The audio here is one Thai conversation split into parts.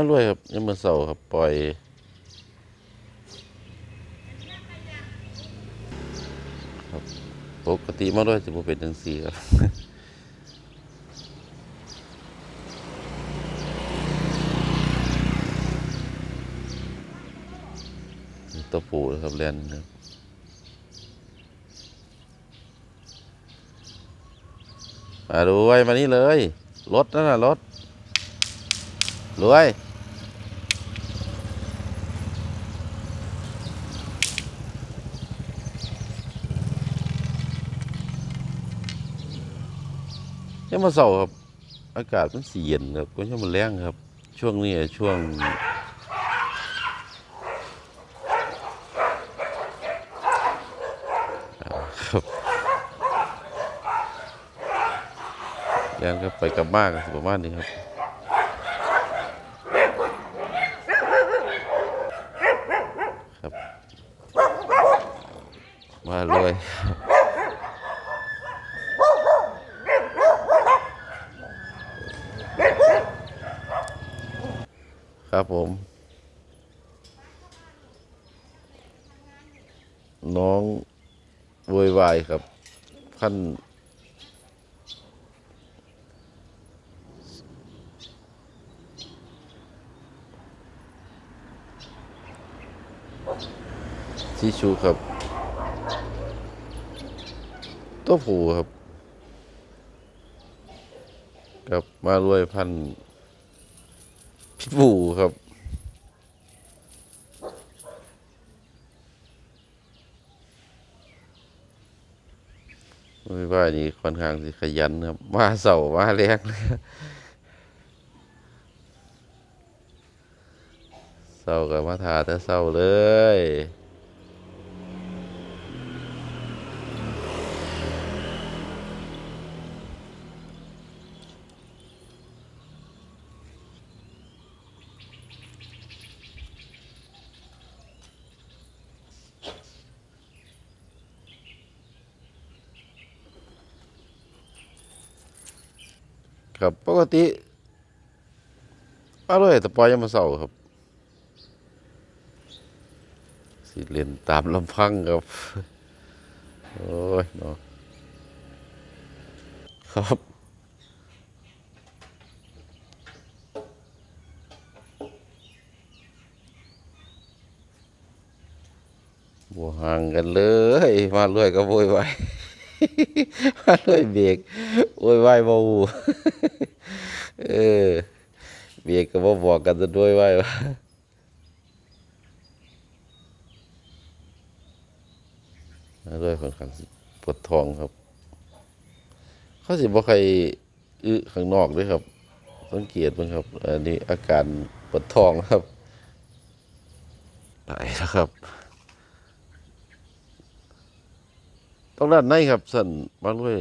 มารวยครับยังมาเสาร์ครับ ปล่อยครับปกติมารวยจะบ่เป็นจังซี่ครับตัวปูนะครับเรียนครับมาดูไว้มานี่เลย รถนั่นน่ะรถรวย ยังมาเสาร์ครับ อากาศมันสียนครับก็ยังมาแรงครับ ช่วงนี้ช่วง ครับยังก็ไปกลับบ้านกันประมาณนี้ครับ มาเลย ครับผม น้องโวยวายครับขั้นทิชชูครับ ตัวผูครับ กับมารวยพันธุ์ ดบูครับ ว่านี่ค่อนข้างสิขยันครับ มาเสาร์มาแรงเลยครับเสากับมาทาแต่เสาร์เลย ครับปกติอร่อยแต่ปล่อยยังมาเสาร์ครับ สิเล่นตามลำพังครับ โอ้ยเนาะครับบัวห่างกันเลย มาเรื่อยก็โวยวาย เรื่อยเบรกโวยไหวายเบาเออ เบรกก็บ่บอกกันซะด้วยว่าว่ามาเรื่อยค่อนข้างปวดท้องครับ เขาสิบ่ใครอึข้างนอกด้วยครับ สังเกตมั้งครับ อันนี้อาการปวดท้องครับตายแล้วครับ ต้องด้านในครับสั่นมาด้วย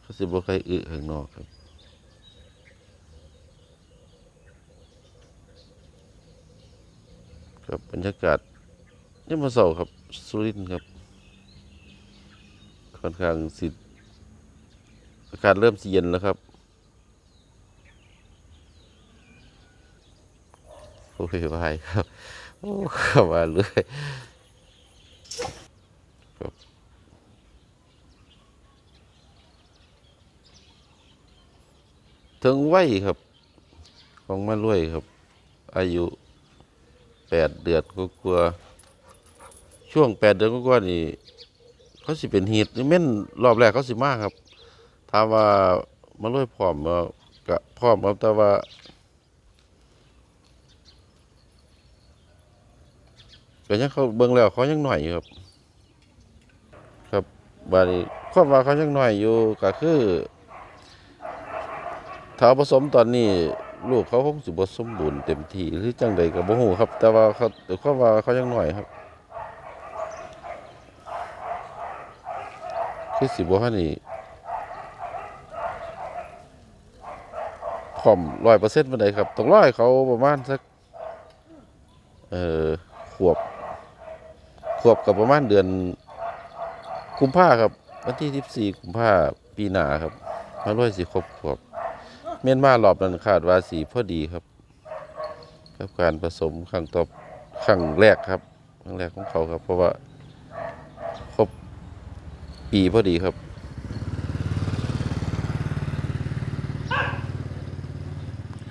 เขาสิบ่ใครอึข้างนอกครับครับบรรยากาศนี่มาเสาร์ครับสุรินทร์ครับ ค่อนข้างสิอากาศเริ่มเย็นแล้วครับโอ้ยไปครับ โอ้ข้ามาเลยครับ ถึงวัยครับ ของมารวยครับ อายุแปดเดือนก็กลัวช่วงแปดเดือนก็กลัวนี่เขาสิเป็นฮีดนี่แม่นรอบแรกเขาสิมากครับถามว่ามาลอยพร้อมบ่ก็พร้อมครับแต่ว่าก็ยังเขาเบิ่งแล้วเขายังหน่อยอยู่ครับ ครับบาดนี้ความว่าเขายังหน่อยอยู่ก็คือ ถ้าผสมตอนนี้ลูกเขาคงสิบสมบูรณ์เต็มที่หรือจังใดก็บ่ฮู้ครับ แต่ว่าเขาเขาว่าเขายังหน้อยครับ คือสิบ่ฮั่นนี่พร้อม100%ปานใดครับต้องร้อให้เขาประมาณสักเอ่อขวบ ขวบกับประมาณเดือนกุมภาครับ วันที่14กุมภาปีหน้าครับมาร้อยสิครบขวบ เมียนมารอบนั้นคาดว่าสีพอดีครับ กับการผสมครั้งต่อครั้งแรกครับครั้งแรกของเขาครับ เพราะว่าครบปีพอดีครับ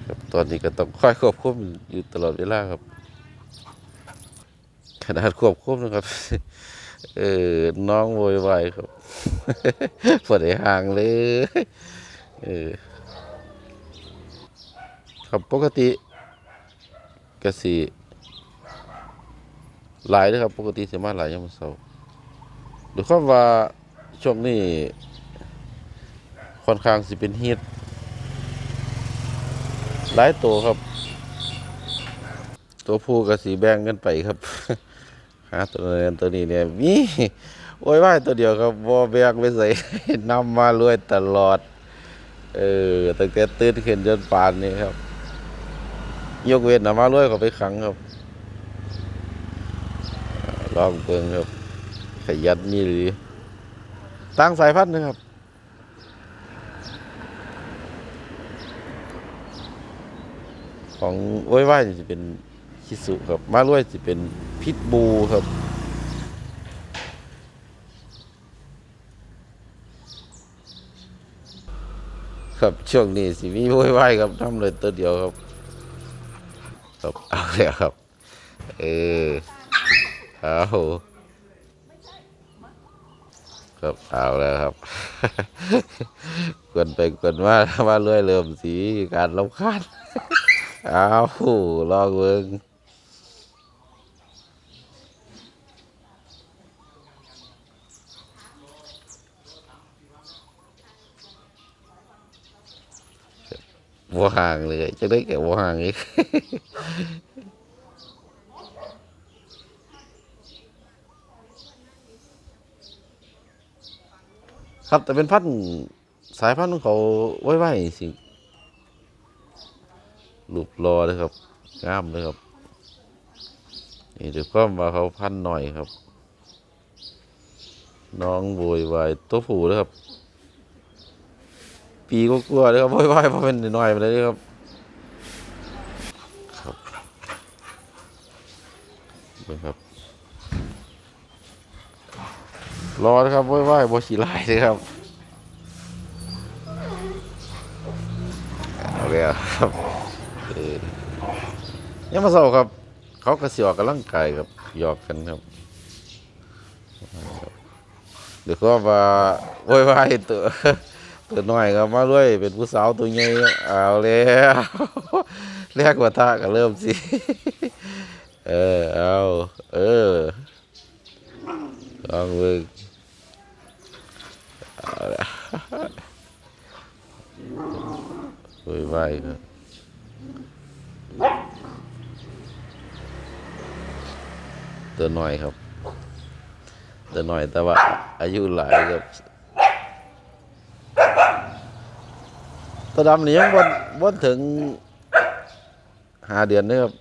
ครับตอนนี้ก็ต้องคอยควบคุมอยู่ตลอดเวลาครับ ขนาดควบคุมนะครับ เออน้องโวยวายครับพอได้ห่างเลย เออ ครับปกติกสิหลายนะครับ ปกติสิมาหลายยามมื้อเช้าดูความว่าช่วงนี้ค่อนข้างสิเป็นฮีตหลายตัวครับ ตัวผู้กับสีแบ่งกันไปครับหาตัวนั้นตัวนี้เนี่ยมีโอ้ยว่ายตัวเดียวครับบ่แบกไปใส่นำมารวยตลอด เออตั้งแต่ตื่นขึ้นจนป่านนี้ครับ ยกเว้นนำมารวยเขาไปขังครับลองเบิ่งครับขยันนี่หรือตั้งสายพันธุ์นะครับของโอ้ยว่ายจะเป็นชิสุครับ มารวยจะเป็นพิทบูครับ ครับช่วงนี้สิมีโวยวายครับทำเลยตัวเดียวครับ ครับเอาเลยครับ เออเอาครับเอาแล้วครับกวนไปกวนมามาเรื่อยเริ่มสีการลำคาญเอาลองเบิ่งบัวห่างเลยจะได้แก่บัวห่างอีก ครับแต่เป็นพันธุ์สายพันธุ์ของเขาไว้ไว้สิรูปรอเลยครับงามเลยครับนี่เดี๋ยวก็มาเขาพันธ์หน่อยครับ น้องโวยวายตัวผู้เลยครับ ปีก็กลัวเลยครับโวยวายเพราะเป็นหน้อยไปเลยครับ เบิ่งครับรอนะครับไหว้ไว้บอชีไล่เลยครับเอาเลยครับเออยังมาเศร้าครับ เขากระเสียอกกำลังกายครับหยอกกันครับ เดี๋ยวก็มาไว้ไว้ตัวตัวน้อยครับมาด้วยเป็นผู้สาวตัวใหญ่เอาแล้วแรกว่าท่าก็เริ่มสิ เออ เอาเออลองเบิ่งโวยวายครับตัวน้อยครับ ตัวน้อยแต่ว่าอายุหลายครับตัวดำนี่ยังบนบนถึงหาเดือนนะครับ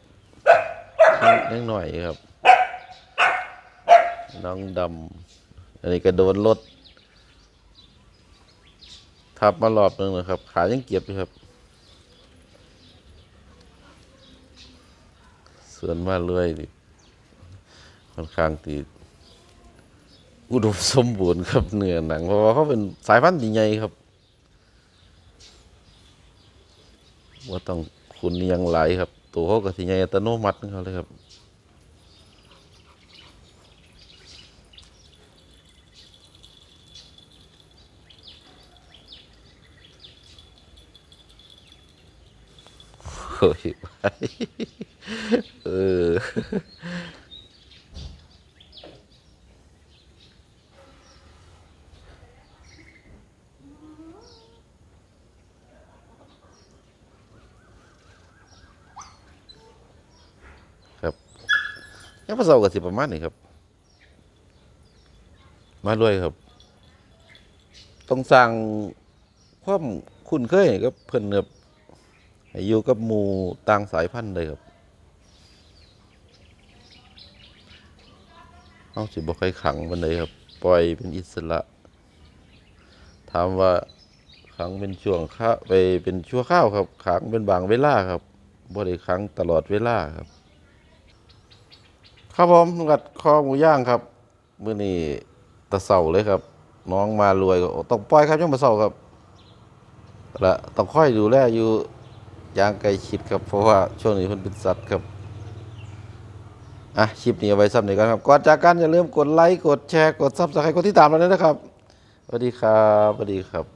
ยังหน่อยครับ น้องดำอันนี้ก็โดนรถทับมารอบหนึงนะครับ ขายังเก็บอยู่ครับ ส่วนมาเรื่อยนี่ค่อนข้างที่อุดมสมบูรณ์ครับเนื้อหนังเพราะว่าเขาเป็นสายพันธุ์ใหญ่ครับว่าต้องคุณเนียงไหลายครับ ตัวเขาก็ที่ใหญ่อัตโนมัติเขาเลยครับโอ้ยไปเออ ยังมาเศร้ากับสิประมาณนี้ครับ มาด้วยครับ ต้องสร้างความคุ้นเคยกับเพิ่นครับอยู่กับหมู่ต่างสายพันธุ์เลยครับเอาสิบ่ค่อยขังมันเลยครับ ปล่อยเป็นอิสระถามว่าขังเป็นช่วงข้าไปเป็นชั่วข้าวครับขังเป็นบางเวลาครับบ่ได้ขังตลอดเวลาครับ ครับผมกัดคอหมูย่างครับมื้อนี้ตะเสาเลยครับ น้องมารวยก็ต้องปล่อยครับช่วงมาเสาครับและต้องค่อยดูแลอยู่อย่างใกลชิดครับ เพราะว่าช่วงนี้เพิ่นเป็นสัตว์ครับอะคลิปนี้เอาไว้ซ้ำนี้กันครับก่อนจากกันอย่าลืมกดไลค์กดแชร์กดซับสไครต์กดติดตามเราด้วยนะครับสวัสดีครับสวัสดีครับ